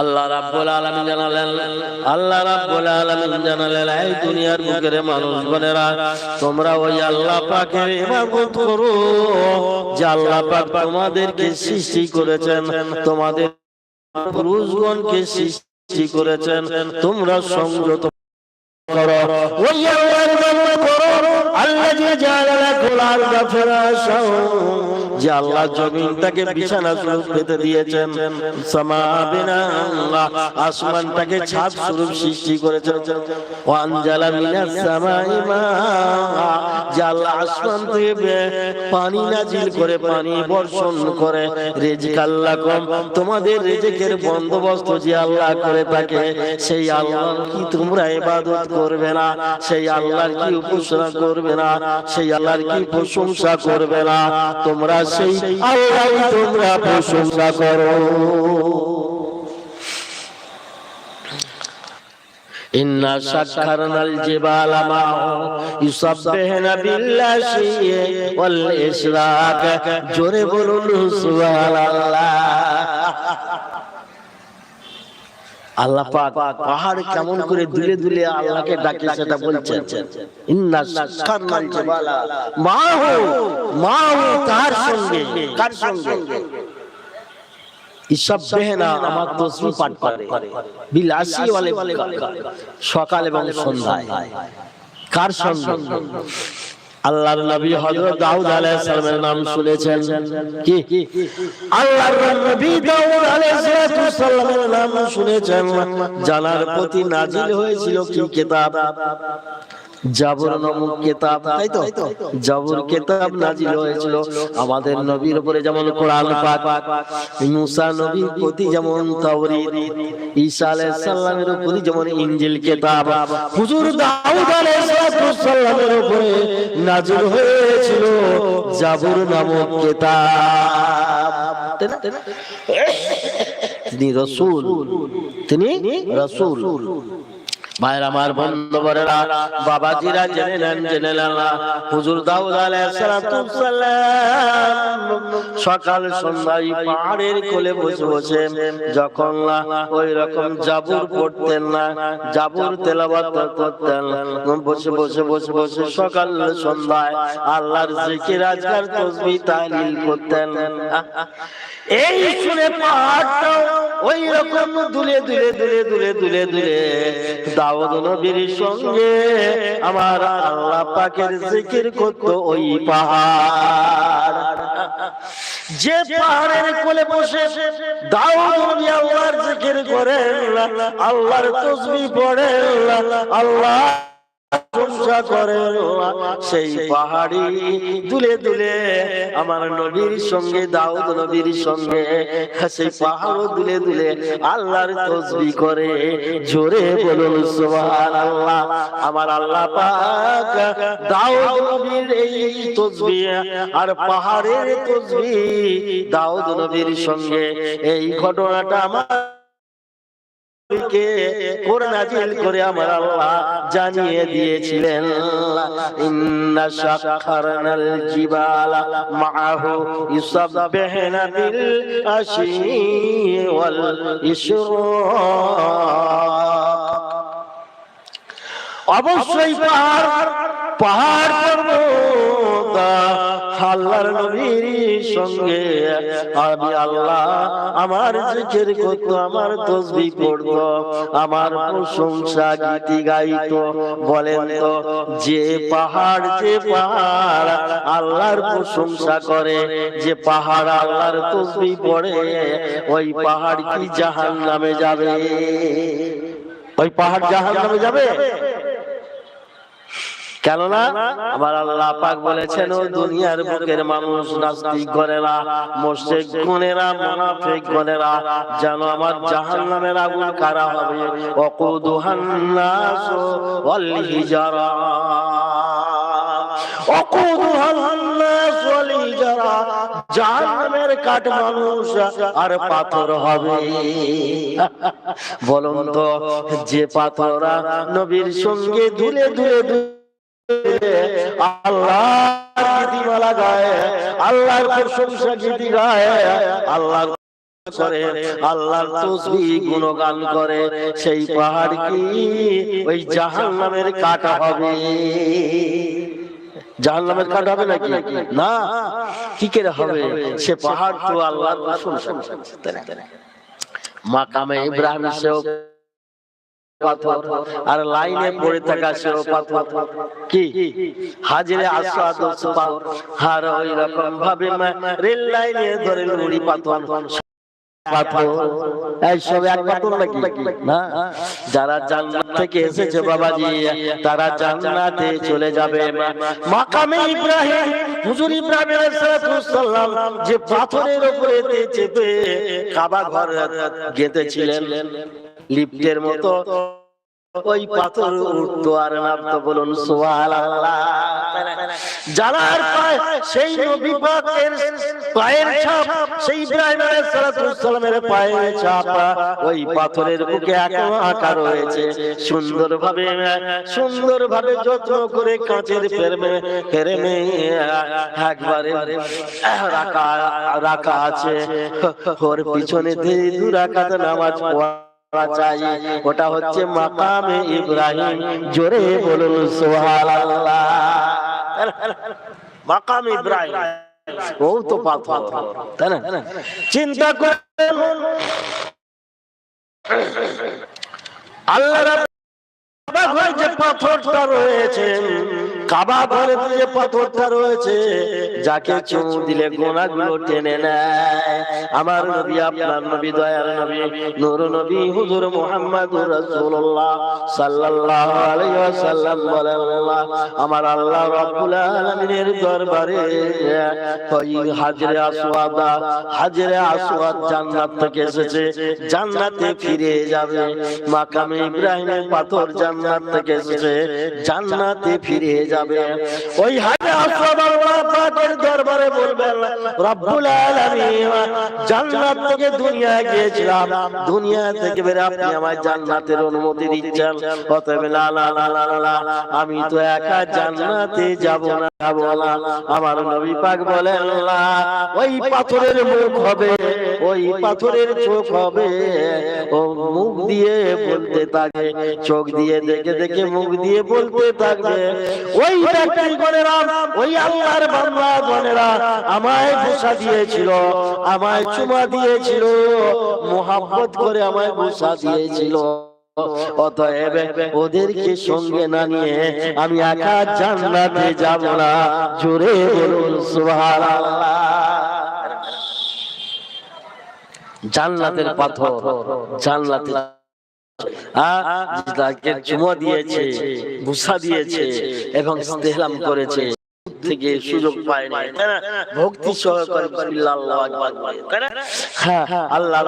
আল্লাহ রাব্বুল আলামিন জানালেন, আল্লাহ রাব্বুল আলামিন জানালেন, এই দুনিয়ার বুকের মানুষ বোনেরা, তোমরা ওই আল্লাহ পাকের ইবাদত করো, যে আল্লাহ পাক তোমাদেরকে সৃষ্টি করেছেন, তোমাদের পুরুষগণকে সৃষ্টি করেছেন, তোমরা সংযত করো। ওই আল্লাহর ইবাদত করো। যে আল্লাহ জমিনটাকে বিছানা স্বরূপ পেতে দিয়েছেন। সামা বিনা আসমানটাকে ছাদ স্বরূপ সৃষ্টি করেছেন। ওয়ানজালা মিনাস যে আল্লাহ আসমান থেকে পানি নাজিল করে, পানি বর্ষণ করে। রেজকাল্লাকুম তোমাদের রেজেকের বন্দোবস্ত যে আল্লাহ করে থাকে, সেই আল্লাহ কি তোমরা ইবাদত করবে না? সেই আল্লাহর কি উপাসনা করবে না? সেই আল্লাহর কি প্রশংসা করবে না। তোমরা সেই আল্লাহ তোমরা প্রশংসা করো। ইন্না সাক্ষারনাল জিবালা মা ইউসাববিহুনা বিল্লাহি ওয়াল ইশরাক। জোরে বলুন, সুবহানাল্লাহ। আল্লাহ পাক পাহাড় কেমন করে দুলে দুলে আল্লাহকে ডাকে সেটা বলছেন। ইন্না সাখারনাল জিবালা। মাহু মাহু তার সঙ্গে? কার সঙ্গে? ইসাববেহনা আমার তসবিহ পাঠ করে। বিল আসি ওয়ালে সকাল এবং সন্ধ্যায়। কার সঙ্গে? আল্লাহর নবী হযরত দাউদ আলাইহিস সালামের নাম শুনেছেন। কি? আল্লাহর নবী দাউদ আলাইহিস সালামের নাম শুনেছেন। জানার প্রতি নাজিল হয়েছিল কি কিতাব? জাবর নামক কিতাব তাই তো? জাবর কিতাব নাজিল হয়েছিল আমাদের নবীর উপরে যেমন কোরআন পাক মুসা নবীর প্রতি যেমন তাওরীত ঈসা আলাইহিস সালামের উপরে যেমন ইনজিল কিতাব হুজুর দাউদ আলাইহিস সালামের উপরে নাজিল হয়েছিল জাবর নামক কিতাব। তিনি রসূল তিনি রসূল। ভাইয়ের আমার বন্ধু বরেরা বাবাজিরা জেনে নেন, জেনে হুজুর দাউদ সকাল সন্ধ্যায় পাহাড়ের কোলে বসে বসে যখন ওই রকম জাবুর পড়তেন না, জাবুর তেলাওয়াত করতেন, বসে বসে বসে বসে সকাল সন্ধ্যায় আল্লাহর জিকির আজকার করতেন। এই শুনে পাহাড়টা ওই রকম দুলে দুলে দুলে দুলে দুলে দুলে। দাউদ নবীর সঙ্গে আমার আল্লাহ পাকের জিকির করতো ওই পাহাড়। যে পাহাড়ের কোলে বসে দাউদ নবী আল্লাহর জিকির করেন, আল্লাহর তসবিহ পড়েন, আল্লাহ প্রশংসা করে সেই পাহাড়ি দুলে দুলে আমার নবীর সঙ্গে দাউদ নবীর সঙ্গে সেই পাহাড় দুলে দুলে আল্লাহর তসবি করে। জোরে বলুন সুবহানাল্লাহ। আমার আল্লাহ পাক দাউদ নবীর এই তসবি আর পাহাড়ের তসবি দাউদ নবীর সঙ্গে। এই ঘটনাটা আমার করে আমার আল্লাহ জানিয়ে দিয়েছিলেন ইন্না জিবালা মাআহু বিল আশি ওয়াল ইশরাক। অবশ্যই পাহাড় পাহাড় সঙ্গে আল্লাহ, আমার আমার পড়তো, আমার যে পাহাড় যে পাহাড় আল্লাহর প্রশংসা করে, যে পাহাড় আল্লাহর তসবি পড়ে, ওই পাহাড় কি জাহান নামে যাবে? ওই পাহাড় জাহান নামে যাবে? কেননা আমার আল্লাহ পাক বলেছেন ও দুনিয়ার বুকের মানুষ নাস্তিক গনেরা মোশেক গনেরা মুনাফিক গনেরা জানো আমার জাহান্নামের আগুন কারা হবে? নাস ওয়াল হিজারা। জাহান্নামের কাঠ মানুষ আর পাথর হবে। বলুন তো যে পাথরা নবীর সঙ্গে ধুলে ধুলে ধুলে আল্লাহ আল্লাহর গুণগান করে, সেই পাহাড় কি ওই জাহান্নামের কাটা হবে? জাহান্নামের কাটা হবে নাকি? না কি করে হবে? সে পাহাড় তো আল্লাহর প্রশংসা। মাকামে ইব্রাহিম সেও পাথর। আর লাইনে পড়ে থাকা সেও পাথর। কি? হাজিরে আসাদ আর ওই রকম ভাবে রেল লাইনে ধরে পাথর। যারা জান্নাত থেকে এসেছে বাবাজি তারা জান্নাতে চলে যাবে মাকামে ইব্রাহিম হুজুর ইব্রাহিম সালাম যে পাথরের উপরে চেপে কাবা ঘর গেঁথেছিলেন। লিফটের মতো ওই পাথর উঠতো আর নামতো বলুন জানার পায় সেই নবী পাকের পায়ের ছাপ, সেই ইব্রাহিম পায়ের ছাপ, ওই পাথরের বুকে রয়েছে। সুন্দরভাবে সুন্দরভাবে যত্ন করে কাঁচের ফেরমে ফেরেমে একবারে রাখা রাখা আছে। ওর পিছনে দিয়ে দু রাকাত নামাজ পড়া চাই। ওটা হচ্ছে মাকামে ইব্রাহিম। জোরে বলুন মাকাম ইব্রাহিম। ও পাথর, তাই না? চিন্তা করে আল্লাহ যে পাথরটা রয়েছে কাবা ঘরে যে পাথরটা রয়েছে, যাকে চুমু দিলে গোনাগুলো টেনে নেয়। আমার নবী, আপনার নবী, দয়ার নবী, নূর নবী, হুজুর মুহাম্মদুর রাসূলুল্লাহ সাল্লাল্লাহু আলাইহি ওয়াসাল্লাম বলেন, আমার আল্লাহ রাব্বুল আলামিনের দরবারে ওই হাজরে আসওয়াদ হাজরে আসওয়াদ জান্নাত থেকে এসেছে, জান্নাতে ফিরে যাবে। মাকামে ইব্রাহিমের পাথর জান্নাত থেকে এসেছে, জান্নাতে ফিরে যাবে ওই হাজরে আসওয়াদ আল্লাহ পাকের দরবারে বলবেন রব্বুল আলামিন জান্নাত থেকে দুনিয়া গিয়েছিলাম। দুনিয়া থেকে বের আপনি আমায় জান্নাতের অনুমতি দিচ্ছেন। অতএব লা লা লা লা লা, আমি তো একা জান্নাতে যাব না যাব না। আমার নবী পাক বলেন না ওই পাথরের মুখ হবে ওই পাথরের চোখ হবে। ও মুখ দিয়ে বলতে থাকে, চোখ দিয়ে দেখে দেখে মুখ দিয়ে বলতে থাকবে ওই ব্যক্তি গণেরা ওই আল্লাহর বান্দা গণেরা আমায় ভূষা দিয়েছিল, আমায় চুমা দিয়েছিল, মোহাব্বত করে আমায় ভূষা দিয়েছিল। অতএব ওদেরকে সঙ্গে না নিয়ে আমি একা জান্নাতে যাব না। জোরে বলুন, সুবহানাল্লাহ। জান্নাতের পাথর জান্নাতে তাকে চুমো দিয়েছে, ভূষা দিয়েছে এবং ইস্তেহলাম করেছে থেকে সুযোগ ভক্তি? হ্যাঁ আল্লাহ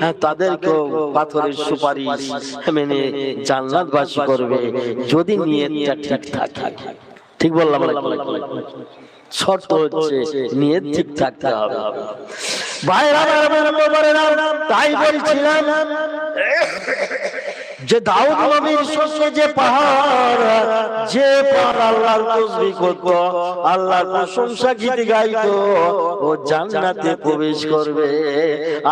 হ্যাঁ তাদেরকেও পাথরের সুপারিশ মেনে জান্নাতবাসী করবে যদি নিয়তটা ঠিক থাকে ঠিক বললাম? শর্ত হচ্ছে নিয়ত ঠিক থাকতে হবে আমার তাই বলছিলাম যে দাউদ নবীর সঙ্গে যে পাহাড় যে পাহাড় আল্লাহর তসবিহ করত আল্লাহর প্রশংসা গীত গাইতো ও জান্নাতে প্রবেশ করবে।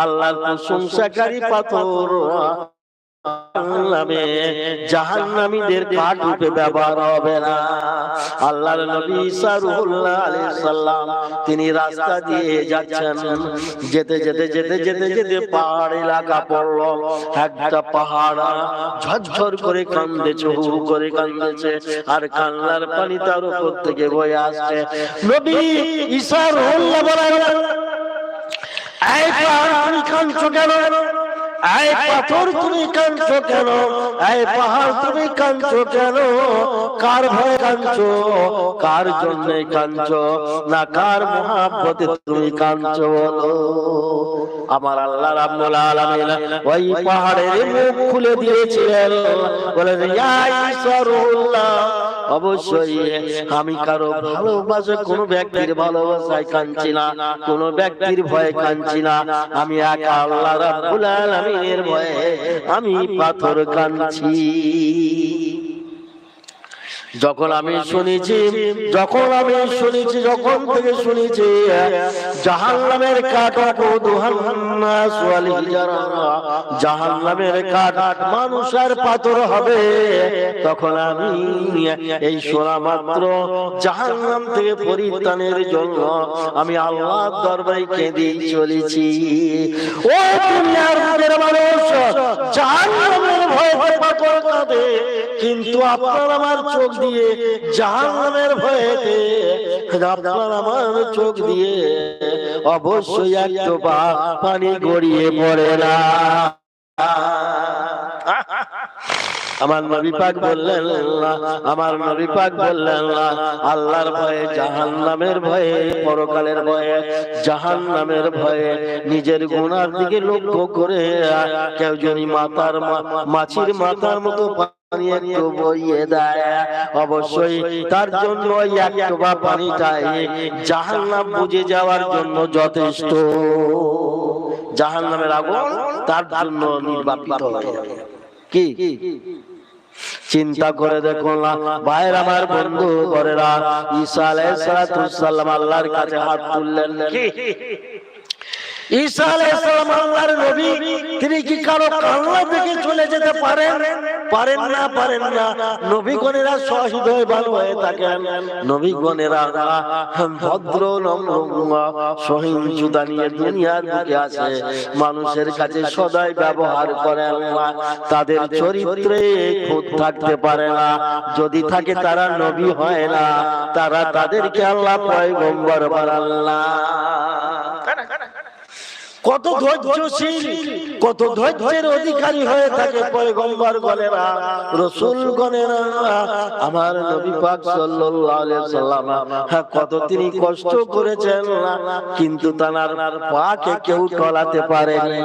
আল্লাহর প্রশংসাকারী পাথর তিনি রাস্তা দিয়ে যাচ্ছেন। যেতে যেতে যেতে যেতে যেতে পাহাড় এলাকা পড়ল। একটা পাহাড় ঝরঝর করে কান্দেছে হু করে কান্দেছে আর কান্নার পানি তার উপর থেকে বয়ে আসছে। নবী ঈসা রুহুল্লাহ বলেন এই পাহাড় কাঁদছো কেন এই পাথর তুমি কাঁদছো কেন? এই পাহাড় তুমি কাঁদছো কেন? কার ভয়ে কাঁদছো? কার জন্য কাঁদছো? না কার মহাব্বতে তুমি কাঁদছো বলো? আমার আল্লাহ রাব্বুল আলামিন ওই পাহাড়ের মুখ খুলে দিয়েছিলেন। বলেন, ইয়া ঈসারুল্লাহ অবশ্যই আমি কারও ভালোবাসা কোনো ব্যক্তির ভালোবাসায় কাঁদছি না, কোনো ব্যক্তির ভয়ে কাঁদছি না। আমি একা আল্লাহ রাব্বুল আলামিনের ভয়ে আমি পাথর কাঁদছি। যখন আমি শুনেছি, যখন আমি শুনেছি, যখন থেকে শুনেছি, জাহান্নামের কাঠ মানুষের পাথর হবে। তখন আমি এই শোনা মাত্র থেকে পরিত্রাণের জন্য আমি আল্লাহর দরবারে কেঁদে চলেছি। ও দুনিয়ার মানুষ ভয় পাথর কাঁদে, কিন্তু আপনার আমার চোখ দিয়ে জাহান্নামের ভয়েতে আপনার আমার চোখ দিয়ে অবশ্যই একটু পানি গড়িয়ে পড়ে না। আমার নবী পাক বললেন, আমার নবী পাক বললেন, আল্লাহর ভয়ে, জাহান্নামের ভয়ে, পরকালের ভয়ে, জাহান্নামের ভয়ে নিজের গুনার দিকে লক্ষ্য করে কেউ যদি মাতার মাছির মাথার মতো অবশ্যই তার যাওয়ার জন্য যথেষ্ট। তার চিন্তা করে দেখুন ভাইয়ের আমার বন্ধু করেরা ঈসা আলাইহিস সালাম আল্লাহর কাছে হাত তুললেন। তিনি কি থেকে চলে যেতে পারেন? না পারেন না। ভালো হয়ে ভদ্র নিয়ে মানুষের কাছে সদাই ব্যবহার করেন না। তাদের চরিত্রে খুঁত থাকতে পারে না। যদি থাকে তারা নবী হয় না, তারা তাদেরকে আল্লাহ পয়গম্বর না। কত ধৈর্যশীল কত ধৈর্যের অধিকারী হয়ে থাকে পয়গম্বর গণেরা রসুল গণেরা আমার নবী পাক সাল্লাল্লাহু আলাইহি সাল্লাম হ্যাঁ, কত তিনি কষ্ট করেছেন কিন্তু তার পাকে কেউ টলাতে পারেনি।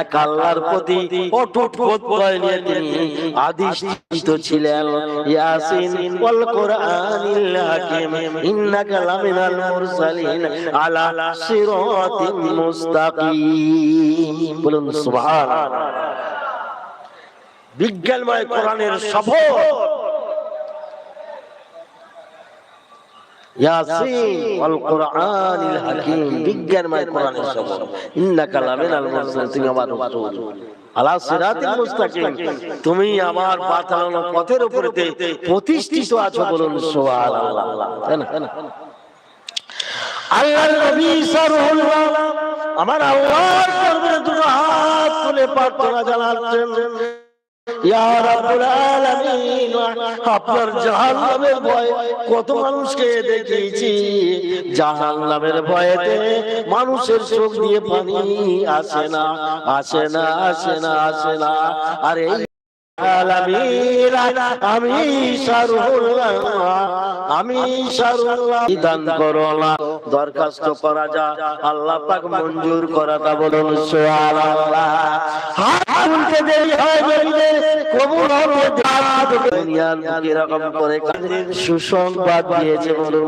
এক আল্লাহর প্রতি অটুট প্রত্যয় নিয়ে তিনি আদিষ্ঠিত ছিলেন। ইয়াসিন ওয়াল কোরআনিল হাকিম ইন্নাকা লামিনাল মুরসালিন আলা সিরাতিন মুস্তাকিম। বলুন সুবহানাল্লাহ বিজ্ঞানময় কোরআনের হাকিম, বিজ্ঞানময় কোরআনের মুরসালিন, তুমি আমার পাতানো পথের উপরে প্রতিষ্ঠিত আছো বলুন, সুবহানাল্লাহ। আমার আল্লাহর দরবারে দুটো হাত তুলে প্রার্থনা জানাচ্ছেন। আপনার জাহান নামের ভয়, কত মানুষকে দেখিয়েছি। জাহান্নামের ভয়েতে মানুষের চোখ দিয়ে পানি আসে না আসে না আসে না আসে না। আরে আমি আমি করো দরখাস্ত করা যা, আল্লাহ পাক মঞ্জুর বলুন করে কাদের সুসংবাদ দিয়েছে বলুন